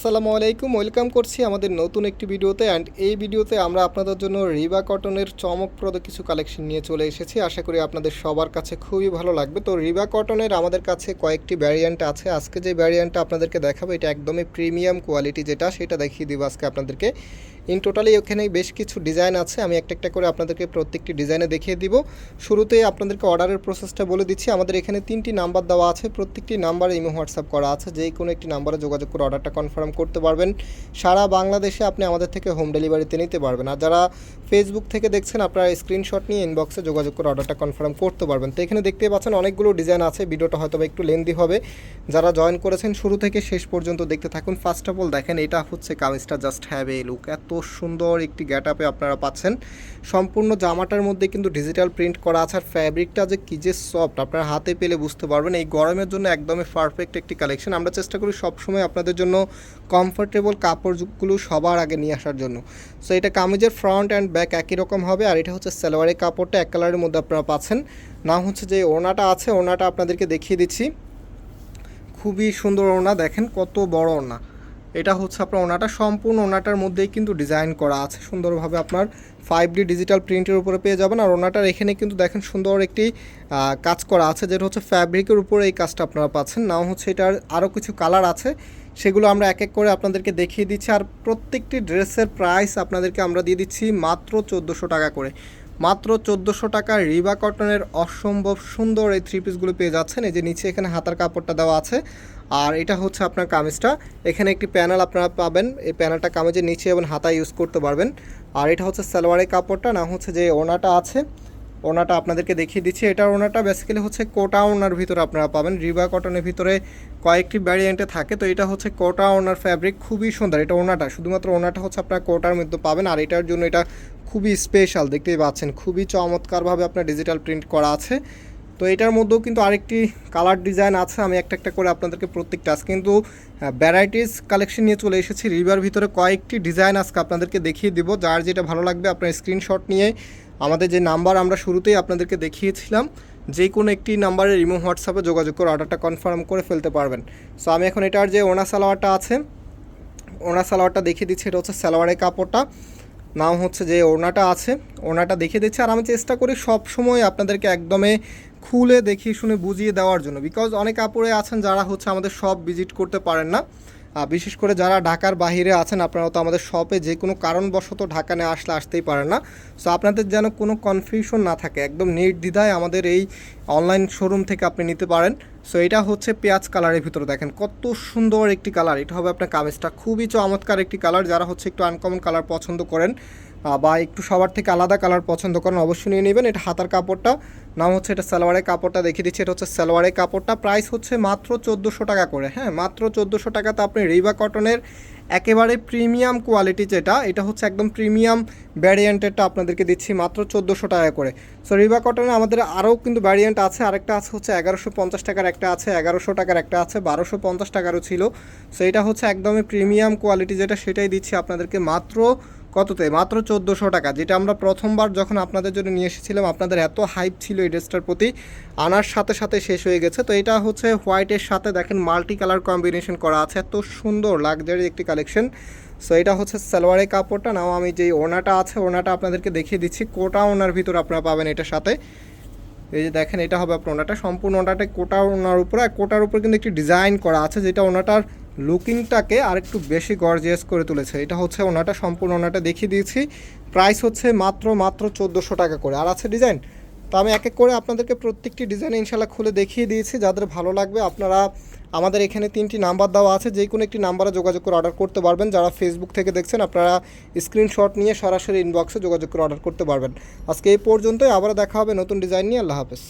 আসসালামু আলাইকুম, ওয়েলকাম করছি আমাদের নতুন একটি ভিডিওতে অ্যান্ড এই ভিডিওতে আমরা আপনাদের জন্য রিবা কটনের চমকপ্রদ কিছু কালেকশন নিয়ে চলে এসেছি। আশা করি আপনাদের সবার কাছে খুবই ভালো লাগবে। তো রিবা কটনের আমাদের কাছে কয়েকটি ভ্যারিয়েন্ট আছে। আজকে যে ভ্যারিয়েন্টটা আপনাদেরকে দেখাবো, এটা একদমই প্রিমিয়াম কোয়ালিটি যেটা, সেটা দেখিয়ে দিব আজকে আপনাদেরকে। ইন টোটালি ওখানে বেশ কিছু ডিজাইন আছে। আমি একটা একটা করে আপনাদেরকে প্রত্যেকটি ডিজাইনে দেখিয়ে দিব। শুরুতে আপনাদেরকে অর্ডারের প্রসেসটা বলে দিচ্ছি। আমাদের এখানে তিনটি নাম্বার দেওয়া আছে। প্রত্যেকটি নাম্বারে ইমো হোয়াটসঅ্যাপ করা আছে। যে কোনো একটি নাম্বারে যোগাযোগ করে অর্ডারটা কনফার্ম করতে পারবেন। সারা বাংলাদেশে আপনি আমাদের থেকে হোম ডেলিভারিতে নিতে পারবেন। আর যারা ফেসবুক থেকে দেখছেন, আপনারা স্ক্রিনশট নিয়ে ইনবক্সে যোগাযোগ করে অর্ডারটা কনফার্ম করতে পারবেন। তো এখানে দেখতে পাচ্ছেন অনেকগুলো ডিজাইন আছে। ভিডিওটা হয়তো একটু লেন্দি হবে। যারা জয়েন করেছেন, শুরু থেকে শেষ পর্যন্ত দেখতে থাকুন। ফার্স্ট অফ অল দেখেন, এটা হচ্ছে কামিজটা জাস্ট হ্যাভ এ লুক এত সুন্দর একটি গ্যাট আপে আপনারা পাচ্ছেন। সম্পূর্ণ জামাটার মধ্যে কিন্তু ডিজিটাল প্রিন্ট করা আছে। আর ফ্যাব্রিকটা যে কী যে সফট আপনারা হাতে পেলে বুঝতে পারবেন। এই গরমের জন্য একদমই পারফেক্ট একটি কালেকশন আমরা চেষ্টা করি সবসময় আপনাদের জন্য কমফোর্টেবল কাপড়গুলো সবার আগে নিয়ে আসার জন্য। সো এটা কামিজের ফ্রন্ট অ্যান্ড ব্যাক একই রকম হবে। আর এটা হচ্ছে সালোয়ারের কাপড়টা, এক কালারের মধ্যে আপনারা পাচ্ছেন। না হচ্ছে যে ওনাটা আছে। ওনাটা আপনাদেরকে দেখিয়ে দিচ্ছি। খুবই সুন্দর ওনা দেখেন কত বড় ওনা এটা হচ্ছে আপনার ওনাটা, সম্পূর্ণ ওনাটার মধ্যেই কিন্তু ডিজাইন করা আছে। সুন্দরভাবে আপনার ফাইভ ডি ডিজিটাল প্রিন্টের উপরে পেয়ে যাবেন। আর ওনাটার এখানে কিন্তু দেখেন সুন্দর একটি কাজ করা আছে, যেটা হচ্ছে ফ্যাব্রিকের উপরে এই কাজটা আপনারা পাচ্ছেন। নাও হচ্ছে এটার আরও কিছু কালার আছে। সেগুলো আমরা এক এক করে আপনাদেরকে দেখিয়ে দিচ্ছি। আর প্রত্যেকটি ড্রেসের প্রাইস আপনাদেরকে আমরা দিয়ে দিচ্ছি মাত্র চোদ্দোশো টাকা করে। মাত্র চোদ্দোশো টাকা রিবা কটনের অসম্ভব সুন্দর এই থ্রি পিসগুলো পেয়ে যাচ্ছেন। এই যে নিচে এখানে হাতার কাপড়টা দেওয়া আছে। আর এটা হচ্ছে আপনার কামিজটা। এখানে একটি প্যানেল আপনারা পাবেন। এই প্যানেলটা কামিজের নিচে এবং হাতা ইউজ করতে পারবেন। আর এটা হচ্ছে সালোয়ারের কাপড়টা, না হচ্ছে যে ওনাটা আছে। ওনাটা আপনাদেরকে দেখিয়ে দিচ্ছি। এটার ওনাটা বেসিক্যালি হচ্ছে কোটা ওনার ভিতরে আপনারা পাবেন। রিবা কটনের ভিতরে কয়েকটি ভ্যারিয়েন্টে থাকে। তো এটা হচ্ছে কোটা ওনার ফ্যাব্রিক খুবই সুন্দর। এটা ওনাটা শুধুমাত্র ওনাটা হচ্ছে আপনার কোটার মধ্যে পাবেন। আর এটার জন্য এটা খুবই স্পেশাল দেখতেই পাচ্ছেন, খুবই চমৎকারভাবে আপনার ডিজিটাল প্রিন্ট করা আছে। তো এটার মধ্যেও কিন্তু আরেকটি কালার ডিজাইন আছে, আমি একটা একটা করে আপনাদেরকে প্রত্যেকটা আজ কিন্তু ভ্যারাইটিস কালেকশন নিয়ে চলে এসেছি রিভার ভিতরে কয়েকটি ডিজাইন আজকে আপনাদেরকে দেখিয়ে দিব। যার যেটা ভালো লাগবে, আপনার স্ক্রিনশট নিয়ে আমাদের যে নাম্বার আমরা শুরুতেই আপনাদেরকে দেখিয়েছিলাম যে কোনো একটি নাম্বারে রিমো হোয়াটসঅ্যাপে যোগাযোগ করে অর্ডারটা কনফার্ম করে ফেলতে পারবেন। সো আমি এখন এটার যে ওনা সালোয়ারটা আছে ওনা সালোয়ারটা দেখিয়ে দিচ্ছি, এটা হচ্ছে সালোয়ারের কাপড়টা। নাম হচ্ছে যে ওড়নাটা আছে, ওড়নাটা দেখিয়ে দিচ্ছি আর আমি চেষ্টা করি সব সময় আপনাদেরকে একদমে খুলে দেখিয়ে শুনে বুঝিয়ে দেওয়ার জন্য। বিকজ অনেক কাপড়ে আছেন যারা হচ্ছে আমাদের সব ভিজিট করতে পারেন না। বিশেষ করে যারা ঢাকার বাইরে আছেন, আপনারা তো আমাদের শপে যে কোনো কারণবশত ঢাকা নিয়ে আসলে আসতেই পারেন না। সো আপনাদের যেন কোনো কনফিউশন না থাকে, একদম নির্দ্বিধায় আমাদের এই অনলাইন শোরুম থেকে আপনি নিতে পারেন। সো এটা হচ্ছে পেঁয়াজ কালারের ভিতরে দেখেন, কত সুন্দর একটি কালার। এটা হবে আপনার কামেজটা, খুবই চমৎকার একটি কালার, যারা হচ্ছে একটু আনকমন কালার পছন্দ করেন বা একটু সবার থেকে আলাদা কালার পছন্দ করেন, অবশ্যই নিয়ে নেবেন। এটা হাতার কাপড়টা, নাম হচ্ছে এটা সালোয়ারের কাপড়টা, দেখিয়ে দিচ্ছি, এটা হচ্ছে সালোয়ারের কাপড়টা। প্রাইস হচ্ছে মাত্র চোদ্দোশো টাকা করে হ্যাঁ মাত্র চোদ্দোশো টাকাতে আপনি রিবা কটনের একেবারে প্রিমিয়াম কোয়ালিটি যেটা, এটা হচ্ছে একদম প্রিমিয়াম ভ্যারিয়েন্টেরটা আপনাদেরকে দিচ্ছি মাত্র চোদ্দোশো টাকা করে। সো রিবা কটনে আমাদের আরও কিন্তু ভ্যারিয়েন্ট আছে, আরেকটা আছে হচ্ছে এগারোশো পঞ্চাশ টাকার একটা আছে, এগারোশো টাকার একটা আছে, বারোশো পঞ্চাশ টাকারও ছিল। সো এটা হচ্ছে একদমই প্রিমিয়াম কোয়ালিটি যেটা, সেটাই দিচ্ছি আপনাদেরকে মাত্র কততে? মাত্র চোদ্দোশো টাকা, যেটা আমরা প্রথমবার যখন আপনাদের জন্য নিয়ে এসেছিলাম, আপনাদের এত হাইপ ছিল এই ড্রেসটার প্রতি, আনার সাথে সাথে শেষ হয়ে গেছে। তো এটা হচ্ছে হোয়াইটের সাথে দেখেন মাল্টি কালার কম্বিনেশন করা আছে, এত সুন্দর লাক্সারি একটি কালেকশন সো এটা হচ্ছে সালোয়ারের কাপড়টা, নাও আমি যেই ওনাটা আছে ওনাটা আপনাদেরকে দেখিয়ে দিচ্ছি, কোটা ওনার ভিতর আপনারা পাবেন এটার সাথে। এই যে দেখেন, এটা হবে আপনার ওনাটা সম্পূর্ণ ওনাটা কোটা ওনার উপরে, আর কোটার উপর কিন্তু একটি ডিজাইন করা আছে, যেটা ওনাটার লুকিংটাকে আরেকটু বেশি গর্জিয়াস করে তুলেছে। এটা হচ্ছে ওনাটা, সম্পূর্ণ ওনাটা দেখিয়ে দিয়েছি। প্রাইস হচ্ছে মাত্র মাত্র চোদ্দোশো টাকা করে। আর আছে ডিজাইন তো আমি এক এক করে আপনাদেরকে প্রত্যেকটি ডিজাইন ইনশাল্লাহ খুলে দেখিয়ে দিয়েছি। যাদের ভালো লাগবে, আপনারা আমাদের এখানে তিনটি নাম্বার দেওয়া আছে। যে কোনো একটি নাম্বারে যোগাযোগ করে অর্ডার করতে পারবেন। যারা ফেসবুক থেকে দেখছেন, আপনারা স্ক্রিনশট নিয়ে সরাসরি ইনবক্সে যোগাযোগ করে অর্ডার করতে পারবেন। আজকে এই পর্যন্তই। আবার দেখা হবে নতুন ডিজাইন নিয়ে। আল্লাহ হাফেজ।